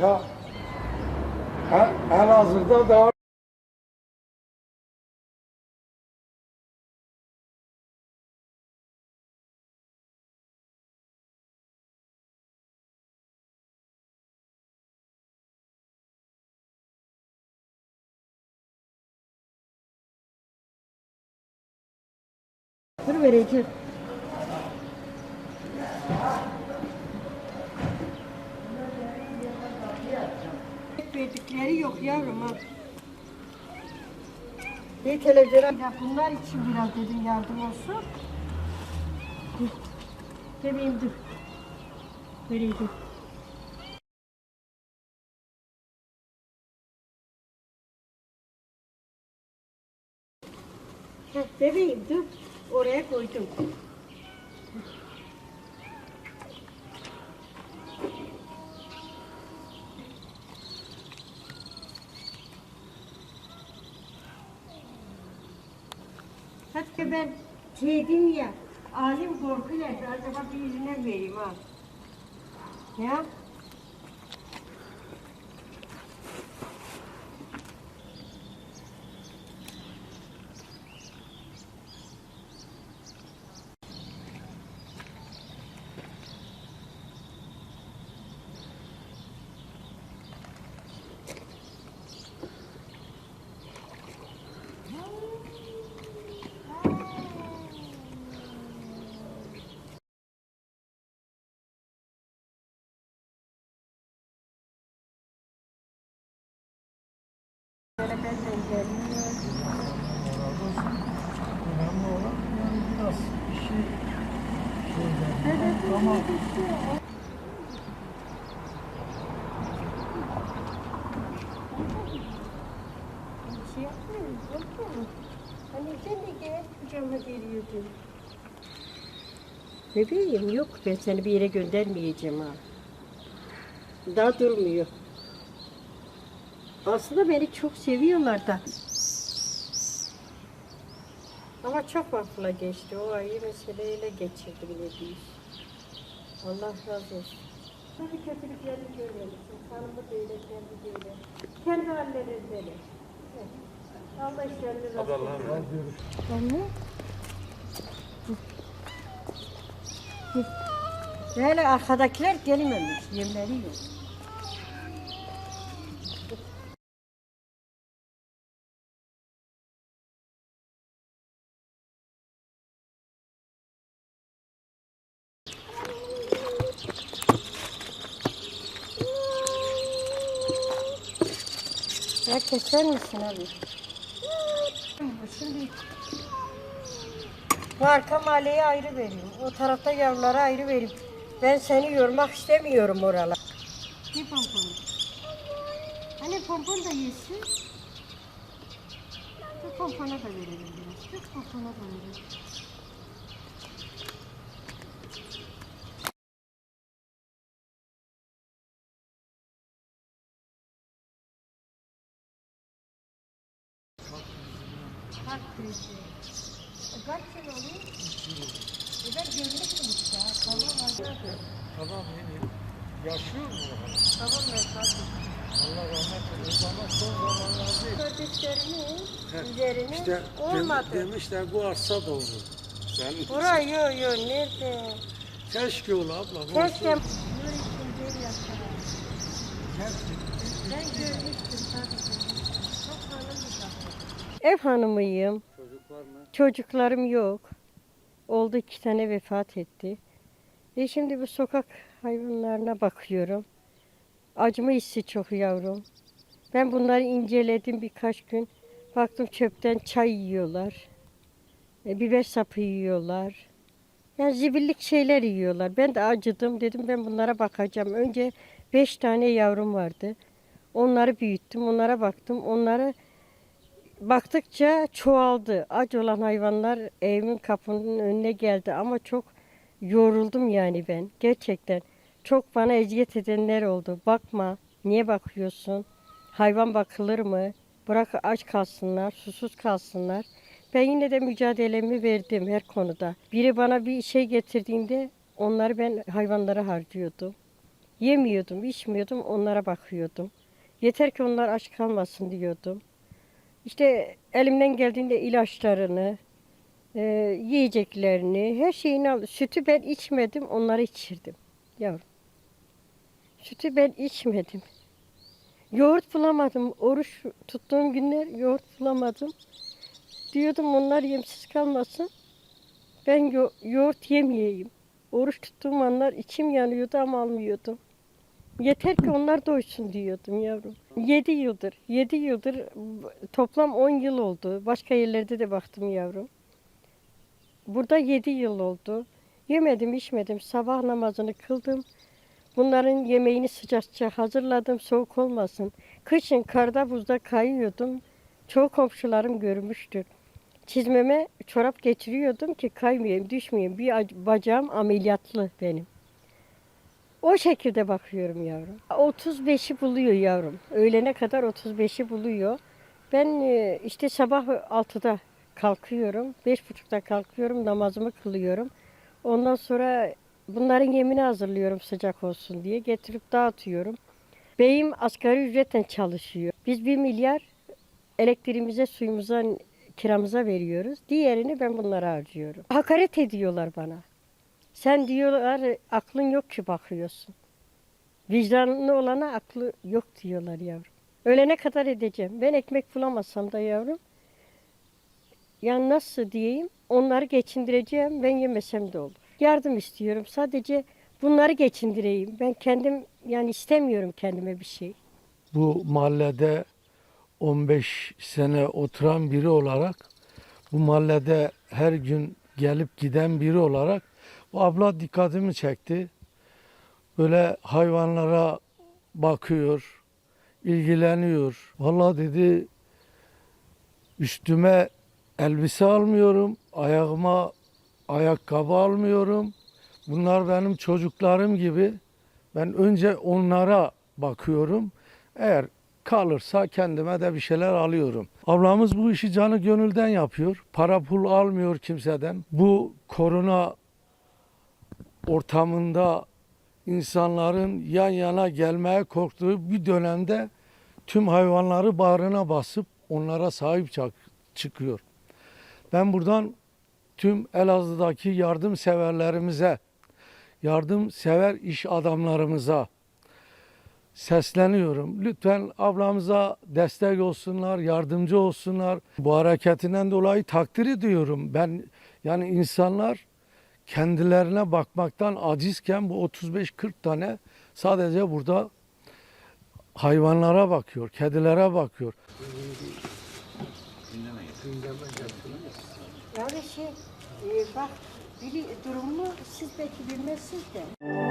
Ya El- Elazığ'da daha Dur Verdikleri yok yavrum ha. Bir televizyona ya bunlar için biraz dedim yardım olsun. Dur. Bebeğim dur. Vereyim dur. Heh, bebeğim dur. Oraya koydum. Hatta ben şeydim ya, alim korkuyla acaba birine vereyim ha. Ya. Önemli olan yani biraz işi şeyden ama Bir şey yapmıyorum, korkmuyorum. Hani sen de gel, kucağıma geliyordun. Bebeğim yok, ben seni bir yere göndermeyeceğim ha. Daha durmuyor. Aslında beni çok seviyorlar da. Ama çok vakfıla geçti. O ayı meseleyle geçirdim ne diyeyim. Allah razı olsun. Tabii kötülüklerini görmemişsin. Hanımı böyle, kendi böyle. Kendi halleri böyle. Evet. Allah işlerini razı olsun. az görüş. Anne. Böyle arkadakiler gelmemiş, yemleri yok. Ya keser misin abi? Şimdi arka mahalleye ayrı vereyim. O tarafta yavrulara ayrı vereyim. Ben seni yormak istemiyorum oralar. Ne pompon? Hani pompon da yesin. Pompona da verelim biraz. Pompona da verelim. E, Kaç yıl oluyor? E ben görmüştüm işte. Tamam. Tamam yeni. Yaşıyor mu? Tamam hadi. Allah rahmet eylesin ama son zamanlarda Heh, üzerine İşte olmadı. dem- demişler bu arsa olur. Sen Buraya yok yok nerede? keşke ol abla. Keşke. olsun. Nur için bir yapsalar. Keşke. Ben görmüştüm tabii. Çok hanım bir Ev hanımıyım. Çocuklar mı? Çocuklarım yok. Oldu iki tane vefat etti. Ve şimdi bu sokak hayvanlarına bakıyorum. Acıma hissi çok yavrum. Ben bunları inceledim birkaç gün. Baktım çöpten çay yiyorlar. E, biber sapı yiyorlar. Yani zibillik şeyler yiyorlar. Ben de acıdım. Dedim ben bunlara bakacağım. Önce beş tane yavrum vardı. Onları büyüttüm. Onlara baktım. Onları baktıkça çoğaldı. Aç olan hayvanlar evimin kapının önüne geldi ama çok yoruldum yani ben. Gerçekten çok bana eziyet edenler oldu. Bakma, niye bakıyorsun? Hayvan bakılır mı? Bırak aç kalsınlar, susuz kalsınlar. Ben yine de mücadelemi verdim her konuda. Biri bana bir şey getirdiğinde onları ben hayvanlara harcıyordum. Yemiyordum, içmiyordum, onlara bakıyordum. Yeter ki onlar aç kalmasın diyordum. İşte elimden geldiğinde ilaçlarını, e, yiyeceklerini, her şeyini al. Sütü ben içmedim, onlara içirdim yavrum. Sütü ben içmedim. Yoğurt bulamadım. Oruç tuttuğum günler yoğurt bulamadım. Diyordum onlar yemsiz kalmasın. Ben yo- yoğurt yemeyeyim. Oruç tuttuğum anlar içim yanıyordu ama almıyordum. Yeter ki onlar doysun diyordum yavrum. 7 yıldır, 7 yıldır toplam 10 yıl oldu. Başka yerlerde de baktım yavrum. Burada 7 yıl oldu. Yemedim, içmedim. Sabah namazını kıldım. Bunların yemeğini sıcak sıcak hazırladım, soğuk olmasın. Kışın karda buzda kayıyordum. Çoğu komşularım görmüştür. Çizmeme çorap geçiriyordum ki kaymayayım, düşmeyeyim. Bir ac- bacağım ameliyatlı benim. O şekilde bakıyorum yavrum. 35'i buluyor yavrum. Öğlene kadar 35'i buluyor. Ben e, işte sabah 6'da kalkıyorum. 5.30'da kalkıyorum, namazımı kılıyorum. Ondan sonra bunların yemini hazırlıyorum sıcak olsun diye. Getirip dağıtıyorum. Beyim asgari ücretten çalışıyor. Biz bir milyar elektriğimize, suyumuza, kiramıza veriyoruz. Diğerini ben bunlara harcıyorum. Hakaret ediyorlar bana. Sen diyorlar aklın yok ki bakıyorsun. Vicdanlı olana aklı yok diyorlar yavrum. Ölene kadar edeceğim. Ben ekmek bulamazsam da yavrum. Yani nasıl diyeyim? Onları geçindireceğim. Ben yemesem de olur. Yardım istiyorum. Sadece bunları geçindireyim. Ben kendim yani istemiyorum kendime bir şey. bu mahallede 15 sene oturan biri olarak bu mahallede her gün gelip giden biri olarak bu abla dikkatimi çekti. Böyle hayvanlara bakıyor, ilgileniyor. Vallahi dedi üstüme elbise almıyorum, ayağıma ayakkabı almıyorum. Bunlar benim çocuklarım gibi. Ben önce onlara bakıyorum. Eğer kalırsa kendime de bir şeyler alıyorum. Ablamız bu işi canı gönülden yapıyor. Para pul almıyor kimseden. Bu korona ortamında insanların yan yana gelmeye korktuğu bir dönemde tüm hayvanları bağrına basıp onlara sahip çıkıyor. Ben buradan tüm Elazığ'daki yardımseverlerimize, yardımsever iş adamlarımıza sesleniyorum. Lütfen ablamıza destek olsunlar, yardımcı olsunlar. Bu hareketinden dolayı takdir ediyorum. Ben yani insanlar kendilerine bakmaktan acizken bu 35-40 tane sadece burada hayvanlara bakıyor, kedilere bakıyor. Yani şey bak durumunu siz belki bilmezsiniz de.